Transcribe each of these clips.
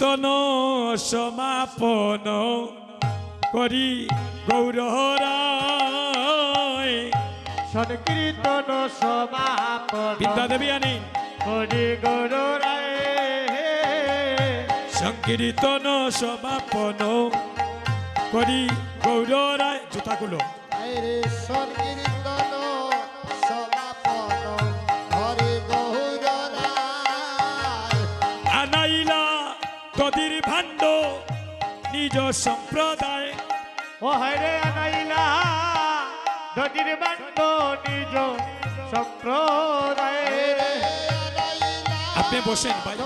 তন সমাপন করি গৌরহরায়। সংকীর্তন সমাপন বিদ্যা দেবী আনি। করি গৌরায় সংকীর্তন সমাপন করি গৌররায় জুতাগুলো। সংকীর্তন নিজ সম্প্রদায়। ও হরে আনাইলা দদির বান্ড নিজ সম্প্রদায়। আপনি বসেন ভাই।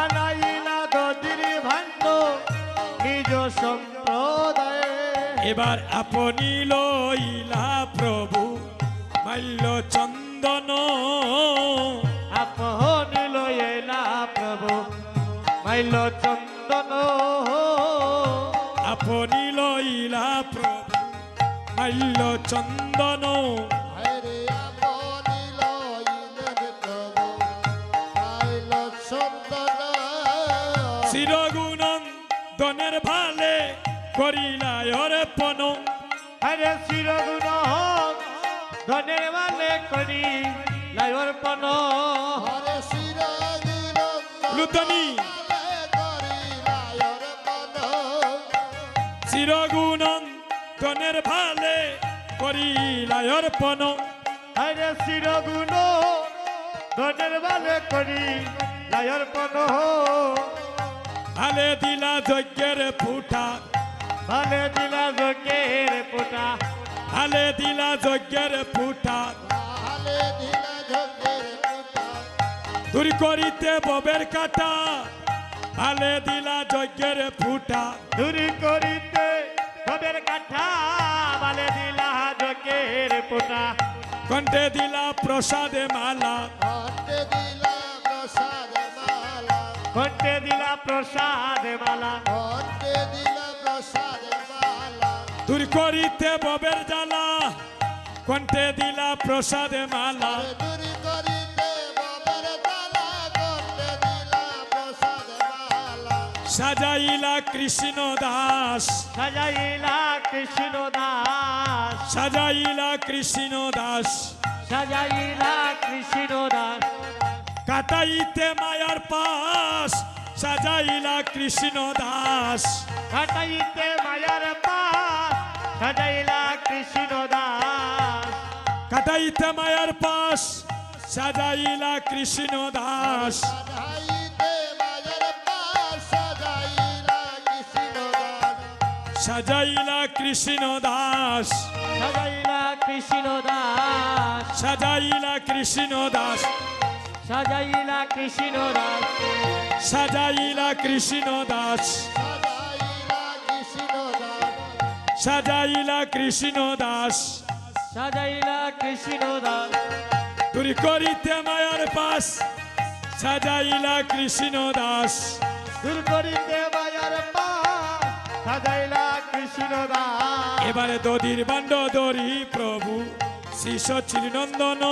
আনাইলা দদির ভান্ড নিজ সম্প্রদায়। এবার আপনি লইলা প্রভু মাল্য চন্দন আপন মাইল চন্দন আপনি লইলা প্রভু মাল্য চন্দন। চিরগুণন্দনের ভালে করিলা অর্পণ। হরে শিরগুণ ধনের মানে করি লাইর্পণ লুতনি চিরগুণনের ভালে করিলাই অর্পণ। আরে চিরগুণ ধনের ভালে করি লাই অর্পণ। ভালে দিলা যজ্ঞের ফুটা। ভালে দিলা যজ্ঞের ফুটা। ভালে দিলা যজ্ঞের ফুটা। ভালে দিলা যজ্ঞের ফুটা। দূর করিতে ববের কাটা। আলে দিলা যজ্ঞের ফুটা। দূরি করিতে খবের কাঠা বালে দিলা যজ্ঞের ফুটা। কণ্ঠে দিলা প্রসাদে মালা। কণ্ঠে দিলা প্রসাদে মালা। কণ্ঠে দিলা প্রসাদে মালা। কণ্ঠে দিলা প্রসাদে মালা। দূর করিতে ববের জালা কণ্ঠে দিলা প্রসাদে মালা। দূরি সাজাইলা কৃষ্ণ দাস। সাজাইলা কৃষ্ণ দাস। সাজাইলা কৃষ্ণ দাস। সাজাইলা কৃষ্ণ দাস। কাটাইতে মায়ার পাশ সাজাইলা কৃষ্ণ দাস। কাটাইতে মায়ার পাস সাজাইলা কৃষ্ণ দাস। কাটাইতে মায়ার পাশ সাজাইলা কৃষ্ণ দাস। সাজাইলা কৃষ্ণ দাস। সাজাইলা কৃষ্ণ দাস। সাজাইলা কৃষ্ণ দাস। সাজাইলা কৃষ্ণ দাস। সাজাইলা কৃষ্ণ দাস। সাজাইলা কৃষ্ণ দাস। সাজাইলা কৃষ্ণ দাস। তুরি করিতে মায়ার পাশ সাজাইলা কৃষ্ণ দাস। দূর করিতে মায়ার পাস। সাজাইলা এবারে দদির বান্ড দরি প্রভু শিষ্য শ্রীনন্দন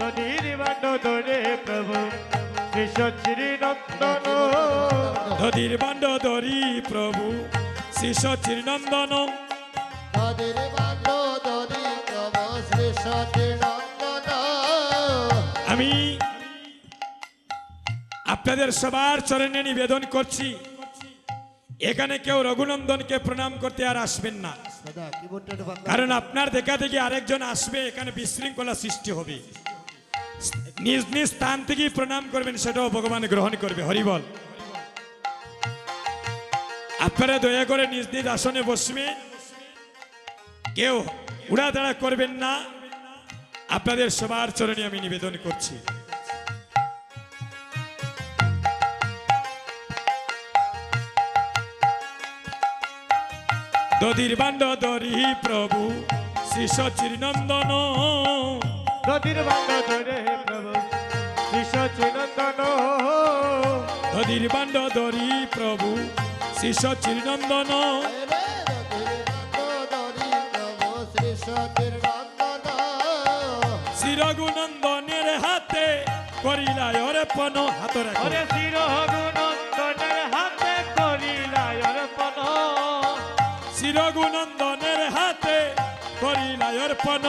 দদির বান্ড দরে প্রভু শিষ্য শ্রীনন্দন দদির বান্ড দরি প্রভু শিষ্য শ্রীনন্দন দদির আমি আপনাদের সবার চরণে নিবেদন করছি। এখানে কেউ রঘুনন্দনকে প্রণাম করতে আর আসবেন না। কারণ আপনার দেখা দেখি আরেকজন আসবে এখানে বিশৃঙ্খলা সৃষ্টি হবে। নিজ নিজ স্থান থেকেই প্রণাম করবেন সেটাও ভগবান গ্রহণ করবে। হরিবল আপনারা দয়া করে নিজ নিজ আসনে বসবে। কেউ উড়াদাড়া করবেন না। আপনাদের সবার চরণে আমি নিবেদন করছি। দদির বান্ড দরি প্রভু শ্রী সচিরনন্দন নদীর বান্ড ধরে প্রভু কৃষ্ণ শ্রীনন্দন দদির বান্ড দরি প্রভু শ্রী সচিরনন্দন শ্রী রঘুনন্দনের হাত অর্পণ হাত রাখো। শ্রী রঘুনন্দনের অর্পণ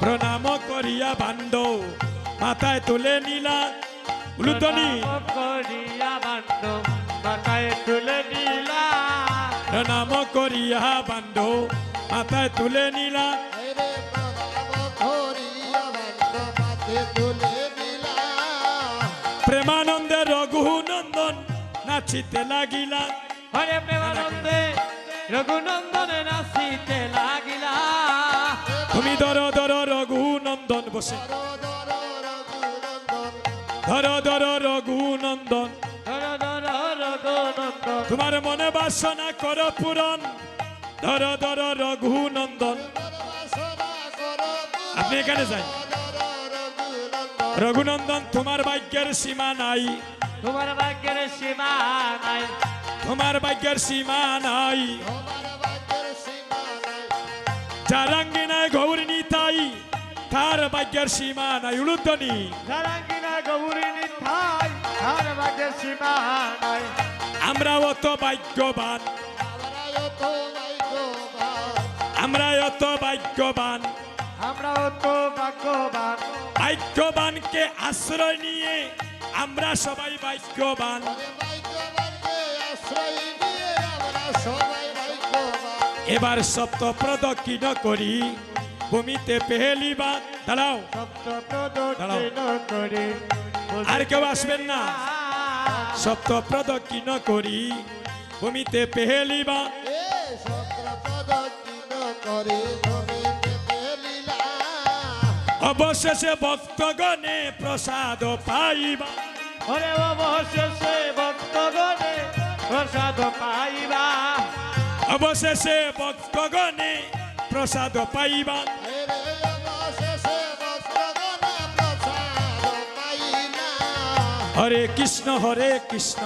প্রণাম করিয়া বান্ড মাথায় তুলে নিলা। উলুতনি প্রণাম করিয়া বান্ড মাথায় তুলে নিলা। প্রণাম করিয়া বান্ড মাথায় তুলে নিলা। প্রেমানন্দে রঘুনন্দন নাচিতে লাগিলা। হরে প্রেমানন্দে রঘুনন্দনে নাচিতে লাগিলা। তুমি ধর ধর রঘুনন্দন বসে। ধর ধর রঘুনন্দন। তোমার মনে বাসনা কর পূরণ। ধর ধর রঘুনন্দন। আপনি এখানে যান। রঘুনন্দন তোমার ভাগ্যের সীমা নাই। তোমার ভাগ্যের সীমা নাই। তোমার ভাগ্যের সীমা নাই। চারাঙ্গিনায় গৌরিনী তাই তার ভাগ্যের সীমা নাই উলুদ্ধনি নিথাই তার ভাগ্যের সীমা নাই। আমরা অত ভাগ্যবান। আমরা অত ভাগ্যবান। আমরা তো ভাগ্যবান। ভাগ্যবানকে আশ্রয় নিয়ে আমরা সবাই ভাগ্যবান। এবার সপ্ত প্রদক্ষিণ করি? ভূমিতে দাঁড়াও সপ্ত প্রদক্ষিণ করি আর কেউ আসবেন না। সপ্ত প্রদক্ষিণ করি? ভূমিতে পেহেলিবা অবশেষে ভক্তগণে প্রসাদ পাইবা। অবশেষে ভক্তগণে প্রসাদ পাইবা। অবশেষে ভক্তগণে প্রসাদ পাইবা। হরে কৃষ্ণ হরে কৃষ্ণ।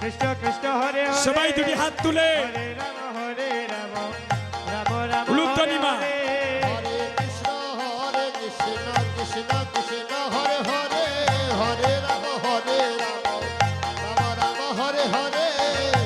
কৃষ্ণ কৃষ্ণ হরে সবাই দুটি হাত তুলে। হরে রাম হরে রাম। রাম রাম উলুধ্বনি মা। হরে হরে। হরে কৃষ্ণ হরে কৃষ্ণ কৃষ্ণ কৃষ্ণ হরে হরে। হরে রাম হরে রাম। রাম রাম হরে হরে।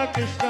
কৃষ্ণ কৃষ্ণ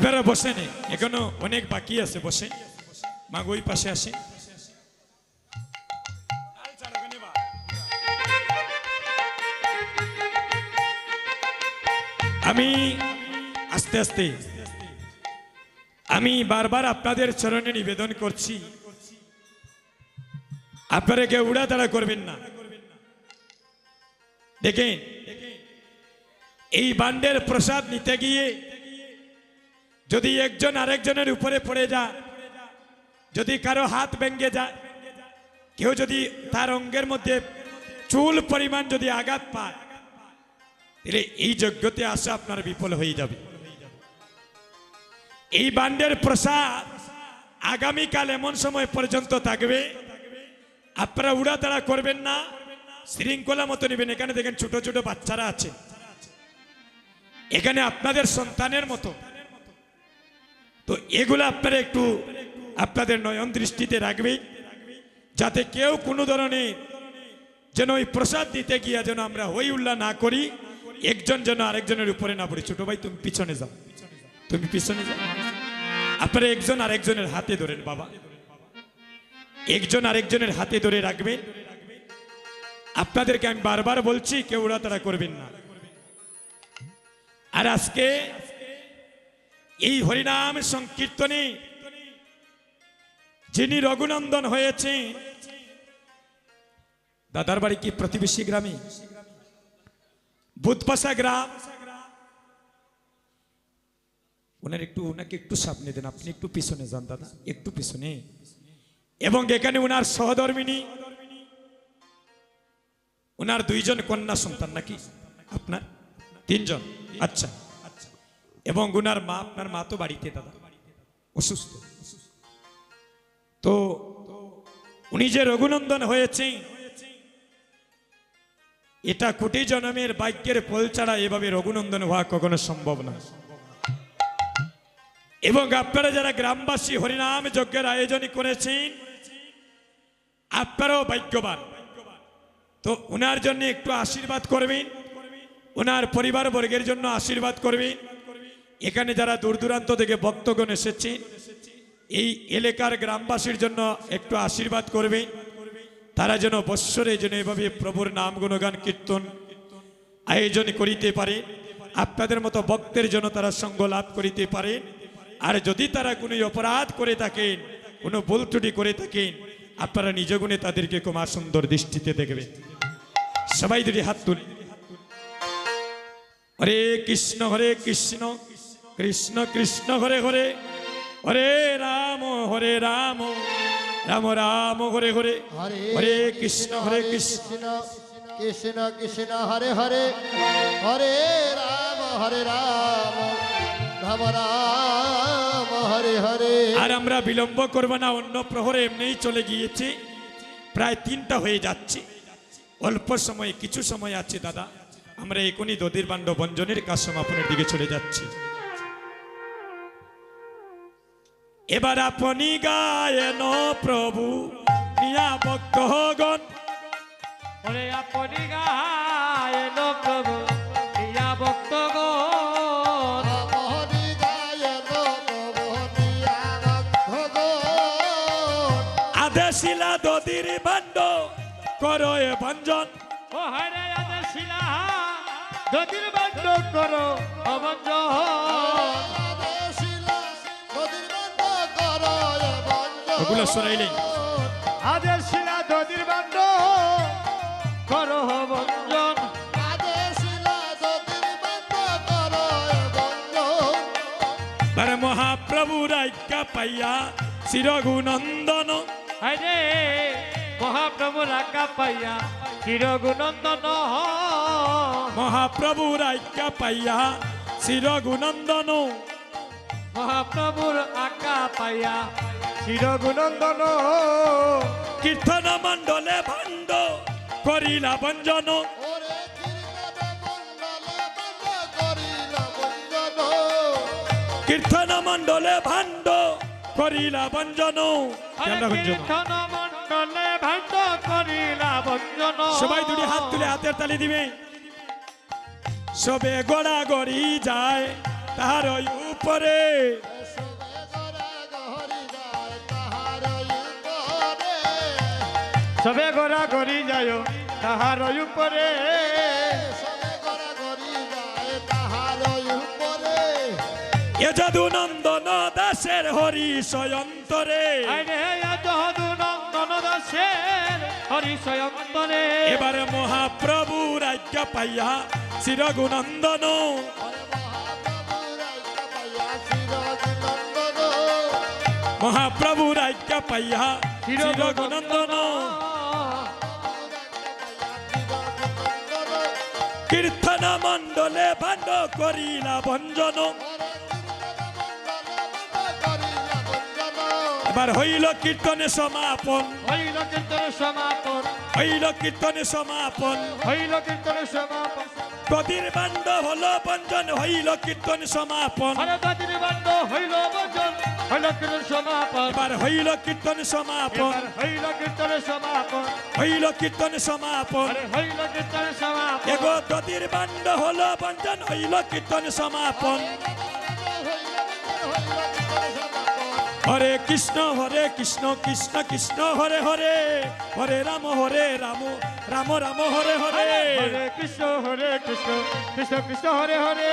আপনারা বসেন এখনও অনেক বাকি আছে, বসেন। মা ওই পাশে আসেন। আমি আস্তে আস্তে, আমি বারবার আপনাদের চরণে নিবেদন করছি। আপনারা কেউ উড়াতাড়া করবেন না। দেখেন, এই বান্ডের প্রসাদ নিতে গিয়ে যদি একজন আরেকজনের উপরে পড়ে যায়, যদি কারও হাত ভেঙে যায়, কেউ যদি তার অঙ্গের মধ্যে চুল পরিমাণ যদি আঘাত পায়, তাহলে এই যজ্ঞতে আসা আপনার বিফল হয়ে যাবে। এই বান্ডের প্রসাদ আগামীকাল এমন সময় পর্যন্ত থাকবে। আপনারা উড়াতাড়া করবেন না, শৃঙ্খলা মতো নেবেন। এখানে দেখেন ছোট ছোট বাচ্চারা আছে। এখানে আপনাদের সন্তানের মতো। তো এগুলো আপনারা একটু আপনাদের নয়ন দৃষ্টিতে রাখবেন যাতে কেউ কোনো ধরনের যেন ওই প্রসাদ দিতে গিয়া যেন আমরা হই উল্লাহ না করি, একজন যেন আরেকজনের উপরে না পড়ি। ছোট ভাই, তুমি পিছনে যাও। তুমি পিছনে যাও। আপনারা একজন আরেকজনের হাতে ধরেন বাবা। একজন আরেকজনের হাতে ধরে রাখবেন আপনাদেরকে আমি বারবার বলছি, কেউ তারা করবেন না। আর আজকে এই হরিনাম সংকীর্তনে যিনি রঘুনন্দন হয়েছেন, দাদার বাড়ি কি প্রতিবেশী গ্রামে? বুধপাশা গ্রাম। ওনার একটু, ওনাকে একটু সামনে দেন, আপনি একটু পিছনে যান দাদা, একটু পিছনে। এবং এখানে ওনার সহধর্মিনী, ওনার দুইজন কন্যা সন্তান নাকি? আপনার? তিনজন। আচ্ছা। এবং ওনার মা আপনার মা তো বাড়িতে, দাদা। অসুস্থ। তো উনি যে রঘুনন্দন হয়েছেন, এটা কোটি জনমের বাক্যের ফল ছাড়া এভাবে রঘুনন্দন হওয়া কখনো সম্ভব না। এবং আপনারা যারা গ্রামবাসী হরিনাম যজ্ঞের আয়োজন করেছেন, আপনারাও ভাগ্যবান। তো ওনার জন্য একটু আশীর্বাদ করবেন ওনার পরিবার বর্গের জন্য আশীর্বাদ করবেন। এখানে যারা দূর দূরান্ত থেকে ভক্তগণ এসেছেন এই এলাকার গ্রামবাসীর জন্য একটু আশীর্বাদ করবে। তারা যেন বৎসরে যেন এভাবে প্রভুর নাম গুণগান, কীর্তন আয়োজন করিতে পারে। আপনাদের মতো ভক্তের জন্য তারা সঙ্গ লাভ করিতে পারে। আর যদি তারা কোনো অপরাধ করে থাকেন, কোনো ভুল ত্রুটি করে থাকেন, আপনারা নিজ গুণে তাদেরকে কুমার সুন্দর দৃষ্টিতে দেখবেন সবাই দুটি হাত তুলি। হরে কৃষ্ণ হরে কৃষ্ণ। কৃষ্ণ কৃষ্ণ হরে হরে হরে রাম হরে রাম রাম রাম হরে হরে। হরে কৃষ্ণ হরে কৃষ্ণ। কৃষ্ণ কৃষ্ণ হরে হরে। হরে রাম হরে রাম রাম রাম হরে হরে। আর আমরা বিলম্ব করব না অন্য প্রহরে এমনিই চলে গিয়েছি। প্রায় তিনটা হয়ে যাচ্ছে। অল্প সময় কিছু সময় আছে দাদা। আমরা এখনই দদির বাণ্ড বঞ্জনের কাজ সমাপনের দিকে চলে যাচ্ছি। এবার আপনি গায়েন প্রভু নিয়া ভক্তগণ। হরে আপনি গায়েন প্রভু ভক্তগণ। প্রভুনিয়া ভগবান আদেশিলা দদির বাণ্ড করো এ ভঞ্জন। ও হরে আদেশিলা যদির বাধ্য করো অবঞ্জ ওগুলো করো অবঞ্জন আদেশিলা নদীর বন্ধ করো এ বন্ধ বার মহাপ্রভু রাজ্ঞা পাইয়া চিরগুনন্দন হরে মহাপ্রভু রাখা পাইয়া চিরগুনন্দন মহাপ্রভু রাজ্ঞা পাইয়া শ্রী রঘুনন্দন মহাপ্রভুর আজ্ঞা পাইয়া চিরগুনন্দন কীর্তন মণ্ডলে ভাণ্ড করিলা বঞ্জন ওরে কীর্তন মণ্ডলে বন্ধ করিলা বঞ্জন। কীর্তন মণ্ডলে ভাণ্ড করিলা বঞ্জন সবাই দুটি হাত তুলে হাতের তালি দিবে। সবে গড়া গড়ি যায় তাহার উপরে। সবে গোরা গরি যায় তাহার উপরে গড়া গড়ি যায় তাহার উপরে। এ যদু নন্দন দাসের হরি সয়ন্তরে যদু নন্দন দাসের হরি স্বয়ন্তরে। এবারে মহাপ্রভু রাজ্য পাইয়া শ্রী রঘুনন্দন মহাপ্রভু রাজ্য পাইয়া শ্রী কীর্তন মণ্ডলে ভাণ্ড করিলা ভঞ্জন। এবার হইল কীর্তনে সমাপন। হইল কীর্তন সমাপন। হইল কীর্তনে সমাপন হইল কীর্তন সমাপন কবির বাণ্ড হলো বঞ্জন হইল কীর্তন সমাপন। হরে বান্ড হইল বচন হইল কীর্তন সমাপন। এবার হইল কীর্তন সমাপন। হইল কীর্তন সমাপন। হইল কীর্তন সমাপন। হইল কীর্তন সমাপন। এগো দদির বাণ্ড হলো বঞ্জন হইল কীর্তন সমাপন। হরে কৃষ্ণ হরে কৃষ্ণ কৃষ্ণ কৃষ্ণ হরে হরে। হরে রাম হরে রাম রাম রাম হরে হরে। হরে কৃষ্ণ হরে কৃষ্ণ কৃষ্ণ কৃষ্ণ হরে হরে।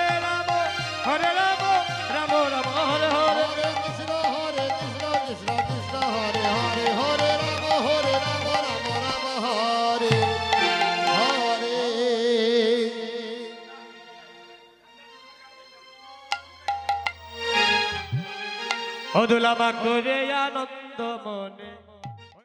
অদুলামা করে আনন্দ মনে।